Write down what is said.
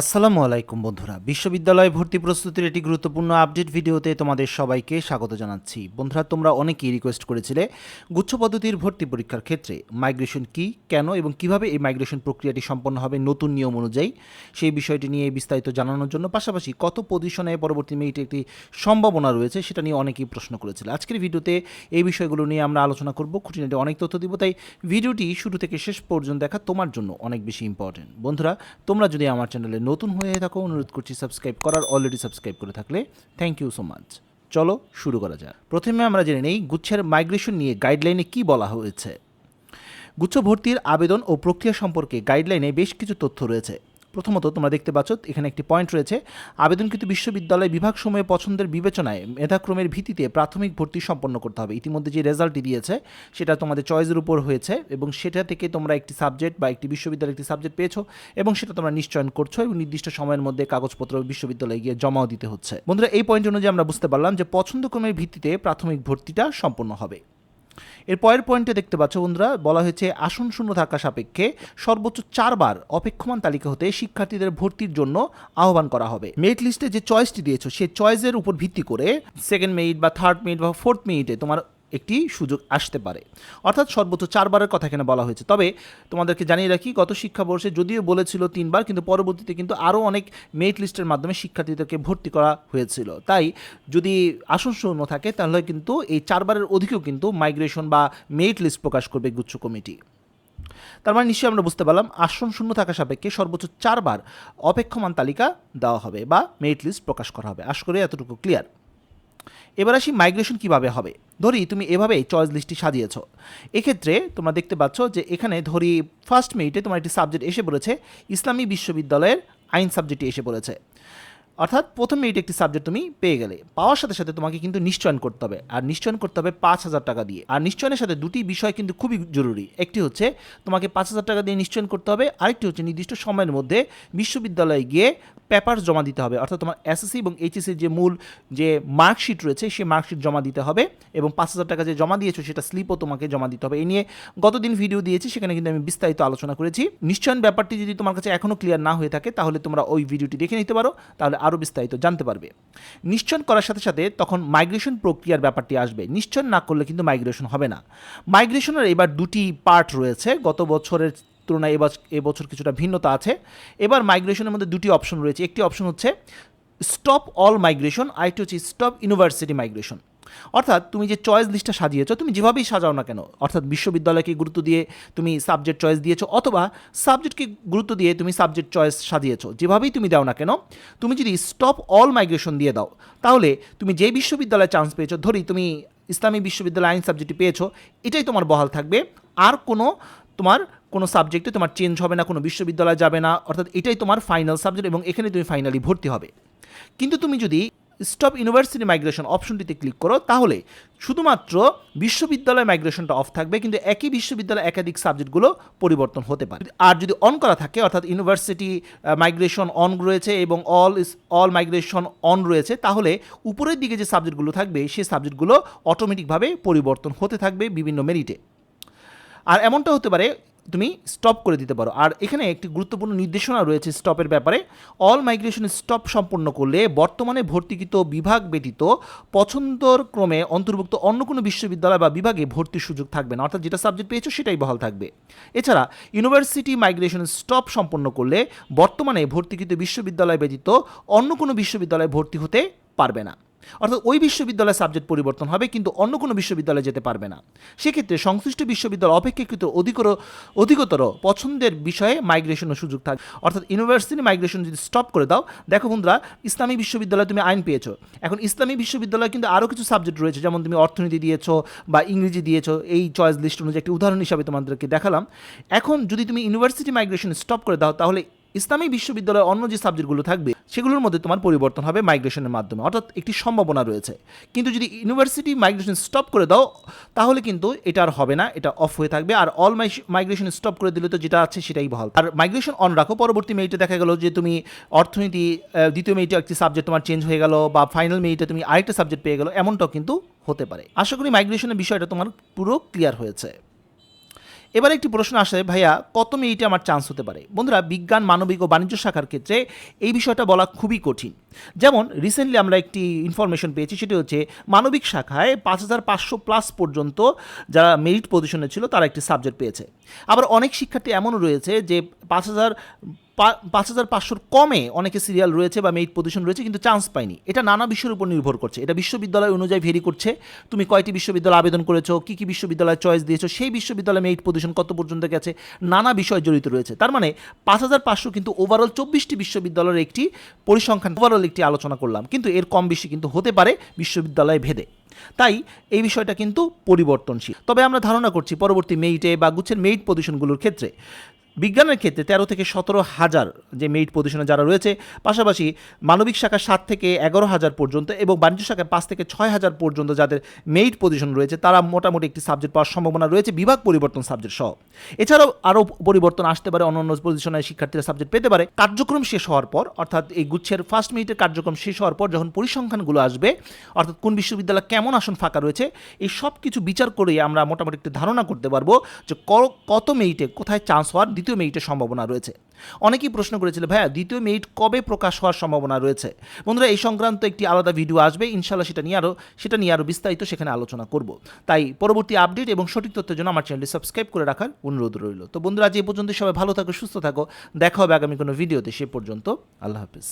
আসসালামু আলাইকুম বন্ধুরা। বিশ্ববিদ্যালয় ভর্তি প্রস্তুতির একটি গুরুত্বপূর্ণ আপডেট ভিডিওতে তোমাদের সবাইকে স্বাগত জানাচ্ছি। বন্ধুরা, তোমরা অনেকেই রিকোয়েস্ট করেছিলে গুচ্ছ পদ্ধতির ভর্তি পরীক্ষার ক্ষেত্রে মাইগ্রেশন কি, কেন এবং কীভাবে এই মাইগ্রেশন প্রক্রিয়াটি সম্পন্ন হবে নতুন নিয়ম অনুযায়ী সেই বিষয়টি নিয়ে বিস্তারিত জানানোর জন্য পাশাপাশি কত পজিশনে পরবর্তী মেরিটে একটি সম্ভাবনা রয়েছে সেটা নিয়ে অনেকেই প্রশ্ন করেছিল। আজকের ভিডিওতে এই বিষয়গুলো নিয়ে আমরা আলোচনা করব। খুঁটিনাটি অনেক তথ্য দিব, তাই ভিডিওটি শুরু থেকে শেষ পর্যন্ত দেখা তোমার জন্য অনেক বেশি ইম্পর্টেন্ট বন্ধুরা, তোমরা যদি আমার চ্যানেলে নতুন হয়ে থাকো, অনুরোধ করছি সাবস্ক্রাইব করার অলরেডি সাবস্ক্রাইব করে থাকলে। থ্যাংক ইউ সো মাচ চলো শুরু করা যাক। প্রথমে আমরা জেনে নেই গুচ্ছের মাইগ্রেশন নিয়ে গাইডলাইনে কি বলা হয়েছে। গুচ্ছ ভর্তির আবেদন ও প্রক্রিয়া সম্পর্কে গাইডলাইনে বেশ কিছু তথ্য রয়েছে। প্রথমত তোমরা দেখতে পাচ্ছ, এখানে একটি পয়েন্ট রয়েছে। আবেদনকৃত বিশ্ববিদ্যালয় বিভাগ সময়ে পছন্দের বিবেচনায় মেধাক্রমের ভিত্তিতে প্রাথমিক ভর্তি সম্পন্ন করতে হবে। ইতিমধ্যে যে রেজাল্টটি দিয়েছে, সেটা তোমাদের চয়েসের উপর হয়েছে এবং সেটা থেকে তোমরা একটি সাবজেক্ট বা একটি বিশ্ববিদ্যালয়ের একটি সাবজেক্ট পেয়েছ এবং সেটা তোমরা নিশ্চয়ন করছ এবং নির্দিষ্ট সময়ের মধ্যে কাগজপত্র বিশ্ববিদ্যালয়ে গিয়ে জমাও দিতে হচ্ছে। বন্ধুরা, এই পয়েন্ট অনুযায়ী আমরা বুঝতে পারলাম যে পছন্দক্রমের ভিত্তিতে প্রাথমিক ভর্তিটা সম্পন্ন হবে। এর পরের পয়েন্টে দেখতে পাচ্ছ বন্ধুরা, বলা হয়েছে আসন শূন্য থাকা সাপেক্ষে সর্বোচ্চ চারবার অপেক্ষমান তালিকা হতে শিক্ষার্থীদের ভর্তির জন্য আহ্বান করা হবে। মেরিট লিস্টে যে চয়েসটি দিয়েছ সেই চয়েসের উপর ভিত্তি করে সেকেন্ড মেরিট বা থার্ড মেরিট বা ফোর্থ মেরিটে তোমার একটি সুযোগ আসতে পারে। অর্থাৎ সর্বোচ্চ চারবারের কথা এখানে বলা হয়েছে। তবে তোমাদেরকে জানিয়ে রাখি, গত শিক্ষাবর্ষে যদিও বলেছিল তিনবার, কিন্তু পরবর্তীতে কিন্তু আরও অনেক মেরিট লিস্টের মাধ্যমে শিক্ষার্থীদেরকে ভর্তি করা হয়েছিল। তাই যদি আসন শূন্য থাকে, তাহলে কিন্তু এই চারবারের অধিকেও কিন্তু মাইগ্রেশন বা মেরিট লিস্ট প্রকাশ করবে গুচ্ছ কমিটি। তার মানে নিশ্চয়ই আমরা বুঝতে পারলাম, আসন শূন্য থাকা সাপেক্ষে সর্বোচ্চ চারবার অপেক্ষমান তালিকা দেওয়া হবে বা মেরিট লিস্ট প্রকাশ করা হবে। আশা করি এতটুকু ক্লিয়ার এবার আসি মাইগ্রেশন কীভাবে হবে। ধরি তুমি এভাবেই চয়েস লিস্টটি সাজিয়েছ। এক্ষেত্রে তোমরা দেখতে পাচ্ছ যে এখানে ধরি ফার্স্ট মেরিটে তোমার একটি সাবজেক্ট এসে পড়েছে, ইসলামী বিশ্ববিদ্যালয়ের আইন সাবজেক্টটি এসে পড়েছে। অর্থাৎ প্রথম মেরিটে একটি সাবজেক্ট তুমি পেয়ে গেলে। পাওয়ার সাথে সাথে তোমাকে কিন্তু নিশ্চয়ন করতে হবে। আর নিশ্চয়ন করতে হবে পাঁচ হাজার টাকা দিয়ে। আর নিশ্চয়নের সাথে দুটি বিষয় কিন্তু খুবই জরুরি। একটি হচ্ছে তোমাকে পাঁচ হাজার টাকা দিয়ে নিশ্চয়ন করতে হবে। আরেকটি হচ্ছে নির্দিষ্ট সময়ের মধ্যে বিশ্ববিদ্যালয়ে গিয়ে পেপার জমা দিতে হবে। অর্থাৎ তোমার এসএসসি এবং এইচএসসির যে মূল যে মার্কশিট রয়েছে, সেই মার্কশিট জমা দিতে হবে এবং পাঁচ হাজার টাকা যে জমা দিয়েছ, সেটা স্লিপও তোমাকে জমা দিতে হবে। এই নিয়ে গতদিন ভিডিও দিয়েছি, সেখানে কিন্তু আমি বিস্তারিত আলোচনা করেছি। নিশ্চয়ন ব্যাপারটি যদি তোমার কাছে এখনও ক্লিয়ার না হয়ে থাকে, তাহলে তোমরা ওই ভিডিওটি দেখে নিতে পারো, তাহলে আরও বিস্তারিত জানতে পারবে। নিশ্চয়ন করার সাথে সাথে তখন মাইগ্রেশন প্রক্রিয়ার ব্যাপারটি আসবে। নিশ্চয়ন না করলে কিন্তু মাইগ্রেশন হবে না। মাইগ্রেশনের এবার দুটি পার্ট রয়েছে। গত বছরের তুলনায় এবার এবছর কিছুটা ভিন্নতা আছে। এবার মাইগ্রেশনের মধ্যে দুটি অপশন রয়েছে। একটি অপশন হচ্ছে স্টপ অল মাইগ্রেশন আরেকটি হচ্ছে স্টপ ইউনিভার্সিটি মাইগ্রেশন অর্থাৎ তুমি যে চয়েস লিস্টটা সাজিয়েছো, তুমি যেভাবেই সাজাও না কেন, অর্থাৎ বিশ্ববিদ্যালয়কে গুরুত্ব দিয়ে তুমি সাবজেক্ট চয়েস দিয়েছ, অথবা সাবজেক্টকে গুরুত্ব দিয়ে তুমি সাবজেক্ট চয়েস সাজিয়েছো, যেভাবেই তুমি দাও না কেন, তুমি যদি স্টপ অল মাইগ্রেশন দিয়ে দাও, তাহলে তুমি যে বিশ্ববিদ্যালয়ে চান্স পেয়েছ, ধরি তুমি ইসলামী বিশ্ববিদ্যালয় আইন সাবজেক্টটি পেয়েছ, এটাই তোমার বহাল থাকবে। আর কোনো তোমার কোনো সাবজেক্টে তোমার চেঞ্জ হবে না, কোনো বিশ্ববিদ্যালয় যাবে না, অর্থাৎ এটাই তোমার ফাইনাল সাবজেক্ট এবং এখানে তুমি ফাইনালি ভর্তি হবে। কিন্তু তুমি যদি স্টপ ইউনিভার্সিটি মাইগ্রেশন অপশনটিতে ক্লিক করো, তাহলে শুধুমাত্র বিশ্ববিদ্যালয় মাইগ্রেশনটা অফ থাকবে, কিন্তু একই বিশ্ববিদ্যালয়ে একাধিক সাবজেক্টগুলো পরিবর্তন হতে পারে। আর যদি অন করা থাকে, অর্থাৎ ইউনিভার্সিটি মাইগ্রেশন অন রয়েছে এবং অল অল মাইগ্রেশন অন রয়েছে, তাহলে উপরের দিকে যে সাবজেক্টগুলো থাকবে, সেই সাবজেক্টগুলো অটোমেটিকভাবে পরিবর্তন হতে থাকবে বিভিন্ন মেরিটে আর এমনটা হতে পারে তুমি স্টপ করে দিতে পারো। আর এখানে একটি গুরুত্বপূর্ণ নির্দেশনা রয়েছে স্টপের ব্যাপারে। অল মাইগ্রেশন স্টপ সম্পন্ন করলে বর্তমানে ভর্তিকৃত বিভাগ ব্যতীত পছন্দর ক্রমে অন্তর্ভুক্ত অন্য কোনো বিশ্ববিদ্যালয় বা বিভাগে ভর্তির সুযোগ থাকবে না। অর্থাৎ যেটা সাবজেক্ট পেয়েছ সেটাই বহাল থাকবে। এছাড়া ইউনিভার্সিটি মাইগ্রেশন স্টপ সম্পন্ন করলে বর্তমানে ভর্তিকৃত বিশ্ববিদ্যালয় ব্যতীত অন্য কোনো বিশ্ববিদ্যালয়ে ভর্তি হতে পারবে না। অর্থাৎ ওই বিশ্ববিদ্যালয়ের সাবজেক্ট পরিবর্তন হবে, কিন্তু অন্য কোনো বিশ্ববিদ্যালয়ে যেতে পারবে না। সেক্ষেত্রে সংশ্লিষ্ট বিশ্ববিদ্যালয় অপেক্ষাকৃত অধিকর, অধিকতর পছন্দের বিষয়ে মাইগ্রেশনের সুযোগ থাকে। অর্থাৎ ইউনিভার্সিটি মাইগ্রেশন যদি স্টপ করে দাও, দেখো বন্ধুরা, ইসলামী বিশ্ববিদ্যালয়ে তুমি আইন পেয়েছ। এখন ইসলামী বিশ্ববিদ্যালয়ে কিন্তু আরও কিছু সাবজেক্ট রয়েছে, যেমন তুমি অর্থনীতি দিয়েছ বা ইংরেজি দিয়েছ, এই চয়েস লিস্ট অনুযায়ী একটি উদাহরণ হিসাবে তোমাদেরকে দেখালাম। এখন যদি তুমি ইউনিভার্সিটি মাইগ্রেশন স্টপ করে দাও, তাহলে ইসলামী বিশ্ববিদ্যালয়ে অন্য যে সাবজেক্টগুলো থাকবে, সেগুলোর মধ্যে তোমার পরিবর্তন হবে মাইগ্রেশনের মাধ্যমে। অর্থাৎ একটি সম্ভাবনা রয়েছে। কিন্তু যদি ইউনিভার্সিটি মাইগ্রেশন স্টপ করে দাও, তাহলে কিন্তু এটা আর হবে না, এটা অফ হয়ে থাকবে। আর অল মাইগ্রেশন স্টপ করে দিলে তো যেটা আছে সেটাই বহাল। আর মাইগ্রেশন অন রাখো। পরবর্তী মেরিটে দেখা গেল যে তুমি অর্থনীতি দ্বিতীয় মেরিটে একটি সাবজেক্ট তোমার চেঞ্জ হয়ে গেল, বা ফাইনাল মেরিটে তুমি আরেকটা সাবজেক্ট পেয়ে গেলো, এমনটাও কিন্তু হতে পারে। আশা করি মাইগ্রেশনের বিষয়টা তোমার পুরো ক্লিয়ার হয়েছে। এবার একটি প্রশ্ন আসে, ভাইয়া, কত মিনিটে আমার চান্স হতে পারে? বন্ধুরা, বিজ্ঞান, মানবিক ও বাণিজ্য শাখার ক্ষেত্রে এই বিষয়টা বলা খুবই কঠিন। যেমন রিসেন্টলি আমরা একটি ইনফরমেশন পেয়েছি, সেটি হচ্ছে মানবিক শাখায় পাঁচ হাজার পাঁচশো প্লাস পর্যন্ত যারা মেরিট পজিশনে ছিল, তারা একটি সাবজেক্ট পেয়েছে। আবার অনেক শিক্ষার্থী এমনও রয়েছে যে পাঁচ হাজার পাঁচ হাজার পাঁচশোর কমে অনেকে সিরিয়াল রয়েছে বা মেরিট পজিশন রয়েছে, কিন্তু চান্স পায়নি। এটা নানা বিষয়ের উপর নির্ভর করছে। এটা বিশ্ববিদ্যালয় অনুযায়ী ভেরি করছে। তুমি কয়টি বিশ্ববিদ্যালয় আবেদন করেছ, কী কী বিশ্ববিদ্যালয় চয়েস দিয়েছ, সেই বিশ্ববিদ্যালয়ে মেরিট পজিশন কত পর্যন্ত গেছে, নানা বিষয় জড়িত রয়েছে। তার মানে পাঁচ হাজার পাঁচশো কিন্তু ওভারঅল চব্বিশটি বিশ্ববিদ্যালয়ের একটি পরিসংখ্যান ওভারঅল একটি আলোচনা করলাম। কিন্তু এর কম বেশি কিন্তু হতে পারে বিশ্ববিদ্যালয় ভেদে। তাই এই বিষয়টা কিন্তু পরিবর্তনশীল। তবে আমরা ধারণা করছি পরবর্তী মেইটে বা গুচ্ছের মেইট পজিশনগুলোর ক্ষেত্রে বিজ্ঞানের ক্ষেত্রে তেরো থেকে সতেরো হাজার যে মেইট পজিশনে যারা রয়েছে, পাশাপাশি মানবিক শাখা সাত থেকে এগারো হাজার পর্যন্ত এবং বাণিজ্য শাখায় পাঁচ থেকে ছয় হাজার পর্যন্ত যাদের মেইট পজিশন রয়েছে, তারা মোটামুটি একটি সাবজেক্ট পাওয়ার সম্ভাবনা রয়েছে, বিভাগ পরিবর্তন সাবজেক্ট সহ। এছাড়াও আরও পরিবর্তন আসতে পারে অন্য অন্য পজিশনের শিক্ষার্থীরা সাবজেক্ট পেতে পারে। কার্যক্রম শেষ হওয়ার পর, অর্থাৎ এই গুচ্ছের ফার্স্ট মিনিটের কার্যক্রম শেষ হওয়ার পর যখন পরিসংখ্যানগুলো আসবে, অর্থাৎ কোন বিশ্ববিদ্যালয় কেমন আসন ফাঁকা রয়েছে, এই সব কিছু বিচার করে আমরা মোটামুটি একটি ধারণা করতে পারব যে কত মেরিটে কোথায় চান্স হওয়ার দ্বিতীয় মেয়েটের সম্ভাবনা রয়েছে। অনেকেই প্রশ্ন করেছিল, ভাইয়া, দ্বিতীয় মেয়েট কবে প্রকাশ হওয়ার সম্ভাবনা রয়েছে? বন্ধুরা, এই সংক্রান্ত একটি আলাদা ভিডিও আসবে ইনশাল্লাহ সেটা নিয়ে আরও সেটা নিয়ে আরও বিস্তারিত সেখানে আলোচনা করব। তাই পরবর্তী আপডেট এবং সঠিক তথ্যের জন্য আমার চ্যানেলটি সাবস্ক্রাইব করে রাখার অনুরোধ রইল। তো বন্ধুরা, আজ এই পর্যন্ত সবাই ভালো থাকো, সুস্থ থাকো। দেখা হবে আগামী কোনো ভিডিওতে, সে পর্যন্ত আল্লাহ হাফিজ।